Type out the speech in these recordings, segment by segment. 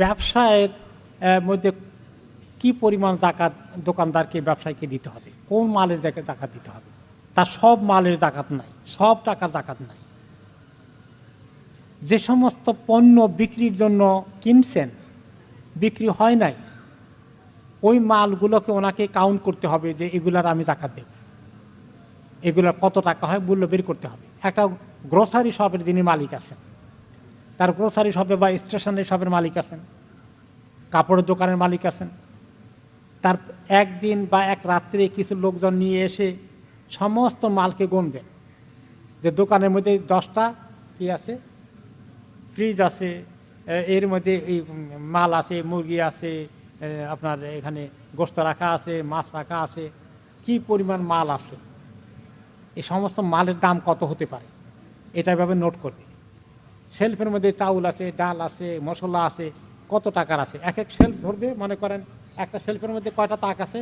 ব্যবসায়ের মধ্যে কি পরিমাণ জাকাত দোকানদারকে, ব্যবসায়ীকে দিতে হবে? কোন মালের জায়গায় জাকাত দিতে হবে? তার সব মালের জাকাত নাই, সব টাকার জাকাত নাই। যে সমস্ত পণ্য বিক্রির জন্য কিনছেন, বিক্রি হয় নাই, ওই মালগুলোকে ওনাকে কাউন্ট করতে হবে যে এগুলার আমি জাকাত দেব। এগুলোর কত টাকা হয়, মূল্য বের করতে হবে। একটা গ্রোসারি শপের যিনি মালিক আছেন তার গ্রোসারি শপে বা স্টেশনারি শপের মালিক আছেন, কাপড়ের দোকানের মালিক আছেন। তার একদিন বা এক রাত্রে কিছু লোকজন নিয়ে এসে সমস্ত মালকে গুনবেন যে দোকানের মধ্যে দশটা কি আছে? ফ্রিজ আছে এর মধ্যে এই মাল আছে, মুরগি আছে আপনার এখানে গোস্ত রাখা আছে, মাছ রাখা আছে, কি পরিমাণ মাল আছে? এই সমস্ত মালের দাম কত হতে পারে? এটা এভাবে নোট করবে। শেলফের মধ্যে চাউল আছে, ডাল আছে, মশলা আছে, কত টাকার আছে? এক এক শেলফ ধরবে, মনে করেন একটা শেলফের মধ্যে কয়টা তাক আছে?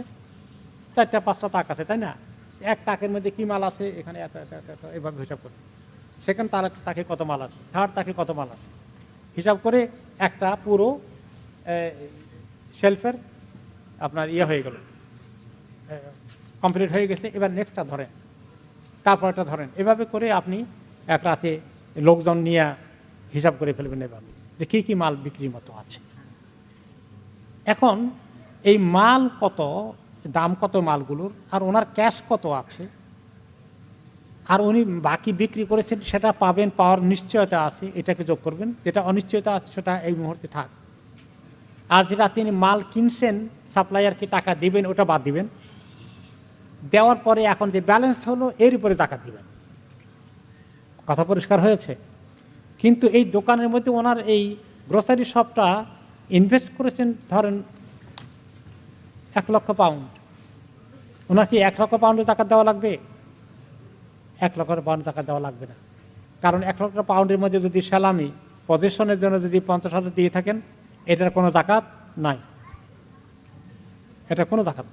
চারটা, পাঁচটা তাক আছে, তাই না? এক তাকের মধ্যে কি মাল আছে? এখানে এত এত এত এভাবে হিসাব করে সেকেন্ড তার তাকে কত মাল আছে? থার্ড তাকে কত মাল আছে? হিসাব করে একটা পুরো শেলফের আপনার ইয়ে হয়ে গেল। কমপ্লিট হয়ে গেছে। এবার নেক্সটটা ধরেন। তারপরটা ধরেন। এভাবে করে আপনি এক রাতে লোকজন নিয়ে হিসাব করে ফেলবেন এভাবে যে কী কী মাল বিক্রির মতো আছে। এখন এই মাল কত, দাম কত মালগুলোর, আর ওনার ক্যাশ কত আছে, আর উনি বাকি বিক্রি করেছেন সেটা পাবেন, পাওয়ার নিশ্চয়তা আছে, এটাকে যোগ করবেন, যেটা অনিশ্চয়তা আছে সেটা এই মুহূর্তে থাক। আর যেটা তিনি মাল কিনছেন সাপ্লাইয়ারকে টাকা দিবেন, ওটা বাদ দিবেন। দেওয়ার পরে এখন যে ব্যালেন্স হলো, এর উপরে জাকাত দিবেন। কথা পরিষ্কার হয়েছে? কিন্তু এই দোকানের মধ্যে ওনার এই গ্রোসারি শপটা ইনভেস্ট করেছেন ধরেন এক লক্ষ পাউন্ড ওনার কি এক লক্ষ পাউন্ডের টাকা দেওয়া লাগবে? এক লক্ষ পাউন্ড টাকা দেওয়া লাগবে না। কারণ এক লক্ষ পাউন্ডের মধ্যে যদি সালামি পজিশনের জন্য যদি পঞ্চাশ হাজার দিয়ে থাকেন, এটার কোনো জাকাত নাই। এটা কোনো জাকাত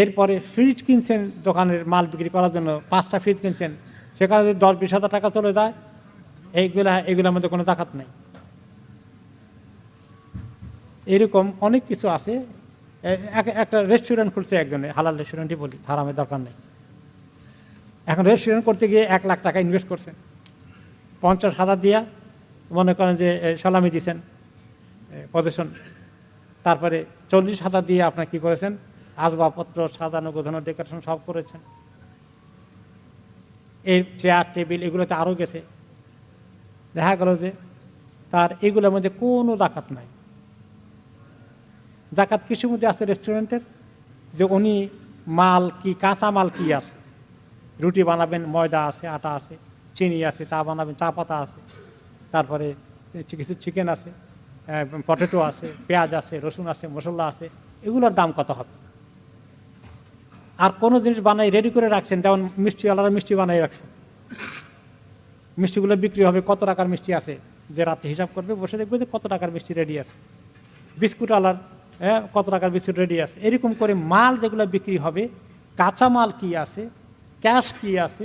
এরপরে ফ্রিজ কিনছেন দোকানের মাল বিক্রি করার জন্য, পাঁচটা ফ্রিজ কিনছেন সেখানে যদি দশ বিশ হাজার টাকা চলে যায়, এইগুলা, এগুলোর মধ্যে কোনো জাকাত নেই। এরকম অনেক কিছু আছে। এক- একটা রেস্টুরেন্ট খুলছে একজনে, হালাল রেস্টুরেন্টই বলি, হারামের দরকার নেই। এখন রেস্টুরেন্ট করতে গিয়ে এক লাখ টাকা ইনভেস্ট করছেন। পঞ্চাশ হাজার দিয়া মনে করেন যে সালামি দিছেন পজিশন তারপরে চল্লিশ হাজার দিয়ে আপনার কি করেছেন? আসবাবপত্র, সাজানো গোছানো ডেকোরেশন সব করেছেন। এই চেয়ার টেবিল এগুলোতে আরও গেছে। দেখা গেল যে তার এগুলোর মধ্যে কোনো জাকাত নাই। জাকাত কিছুর মধ্যে আছে রেস্টুরেন্টের যে উনি মাল কি, কাঁচা মাল কি আছে? রুটি বানাবেন, ময়দা আছে, আটা আছে, চিনি আছে, চা বানাবেন, চা পাতা আছে। তারপরে কিছু চিকেন আছে পটেটো আছে, পেঁয়াজ আছে, রসুন আছে, মশলা আছে। এগুলোর দাম কত হবে? আর কোনো জিনিস বানাই রেডি করে রাখছেন, যেমন মিষ্টিওয়ালারা মিষ্টি বানাই রাখছেন। মিষ্টিগুলো বিক্রি হবে, কত টাকার মিষ্টি আছে? যে রাতে হিসাব করবে, বসে দেখবে যে কত টাকার মিষ্টি রেডি আছে। বিস্কুট আলার হ্যাঁ কত টাকার বিস্কুট রেডি আছে। এরকম করে মাল যেগুলো বিক্রি হবে কাঁচা মাল কি আছে ক্যাশ কি আছে,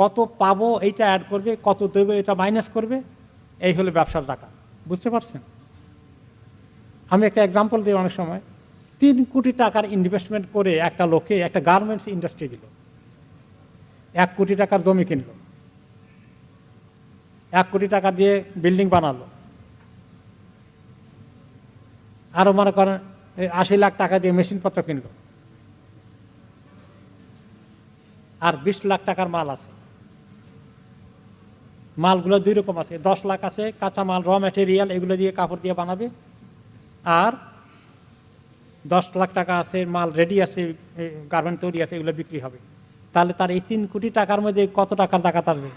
কত পাবো, এইটা অ্যাড করবে, কত দেবে, এটা মাইনাস করবে, এই হলো ব্যবসার টাকা। বুঝতে পারছেন? আমি একটা এক্সাম্পল দিই অনেক সময়। তিন কোটি টাকার ইনভেস্টমেন্ট করে একটা লোকে একটা গার্মেন্টস ইন্ডাস্ট্রি দিল। এক কোটি টাকার জমি কিনলো। এক কোটি টাকা দিয়ে বিল্ডিং বানালো। আরও মনে করেন আশি লাখ টাকা দিয়ে মেশিনপত্র কিনলো। আর বিশ লাখ টাকার মাল আছে। মালগুলো দুই রকম আছে। দশ লাখ আছে কাঁচা মাল র ম্যাটেরিয়াল এগুলো দিয়ে কাপড় দিয়ে বানাবে। আর দশ লাখ টাকা আছে, মাল রেডি আছে গার্মেন্ট তৈরি আছে, এগুলো বিক্রি হবে। তাহলে তার এই তিন কোটি টাকার মধ্যে কত টাকার জাকাত আসবে?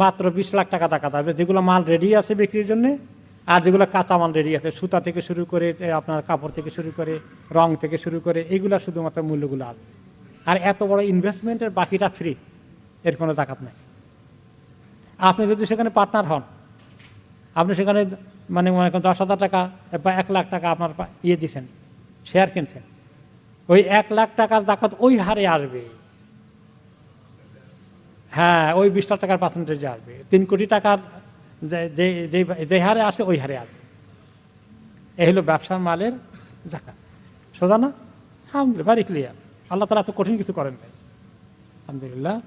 মাত্র বিশ লাখ টাকা টাকা আসবে। যেগুলো মাল রেডি আছে বিক্রির জন্য, আর যেগুলো কাঁচা মাল রেডি আছে, সুতা থেকে শুরু করে আপনার কাপড় থেকে শুরু করে, রং থেকে শুরু করে, এগুলো শুধুমাত্র মূল্যগুলো আসবে। আর এত বড় ইনভেস্টমেন্টের বাকিটা ফ্রি এর কোনো জাকাত নেই। আপনি যদি সেখানে পার্টনার হন আপনি সেখানে মানে মনে করেন দশ হাজার টাকা বা এক লাখ টাকা আপনার ইয়ে দিচ্ছেন শেয়ার কিনছেন। ওই এক লাখ টাকার জাকাত ওই হারে আসবে। হ্যাঁ ওই বিশ লাখ টাকার পার্সেন্টেজে আসবে। তিন কোটি টাকার যে- যে হারে আসে ওই হারে আসবে। এই হলো ব্যবসার মালের জাকাত। সোজা না? আলহামদুলিল্লাহ ভেরি ক্লিয়ার আল্লাহ তারা এত কঠিন কিছু করেন নাই। আলহামদুলিল্লাহ।